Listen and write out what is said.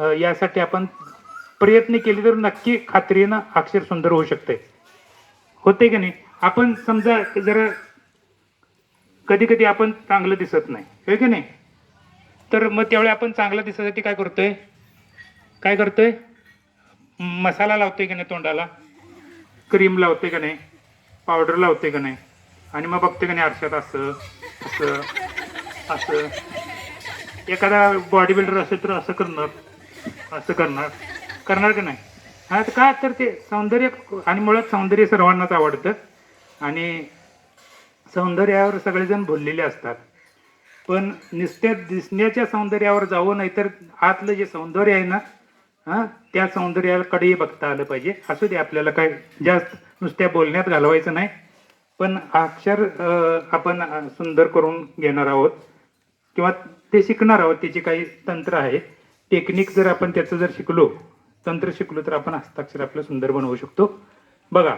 यासाठी आपण प्रयत्न केले तर नक्की खात्रीनं अक्षर सुंदर होऊ शकते होते की नाही? आपण समजा जरा कधी कधी आपण चांगलं दिसत नाही. होय की नाही? तर मग त्यावेळी आपण चांगलं दिसण्यासाठी काय करतोय? काय करतोय? मसाला लावतोय की नाही तोंडाला? क्रीम लावते का नाही? पावडर लावते का नाही? आणि मग बघते का नाही आरशात असं असं असं. एखादा बॉडी बिल्डर असेल तर असं करणार. असं करणार. करणार का नाही? हा तर का तर ते सौंदर्य आणि मुळात सौंदर्य सर्वांनाच आवडतं. आणि सौंदर्यावर सगळेजण भुललेले असतात. पण नुसत्या दिसण्याच्या सौंदर्यावर जाऊ नाही तर आतलं जे सौंदर्य आहे ना हां त्या सौंदर्याकडेही बघता आलं पाहिजे. असू दे आपल्याला काय जास्त नुसत्या बोलण्यात घालवायचं नाही. पण अक्षर आपण सुंदर करून घेणार आहोत. किंवा ते शिकणार आहोत त्याची काही तंत्र आहे. टेक्निक जर आपण त्याचं जर शिकलो तंत्र शिकलो तर आपण हस्ताक्षर आपलं सुंदर बनवू शकतो. बघा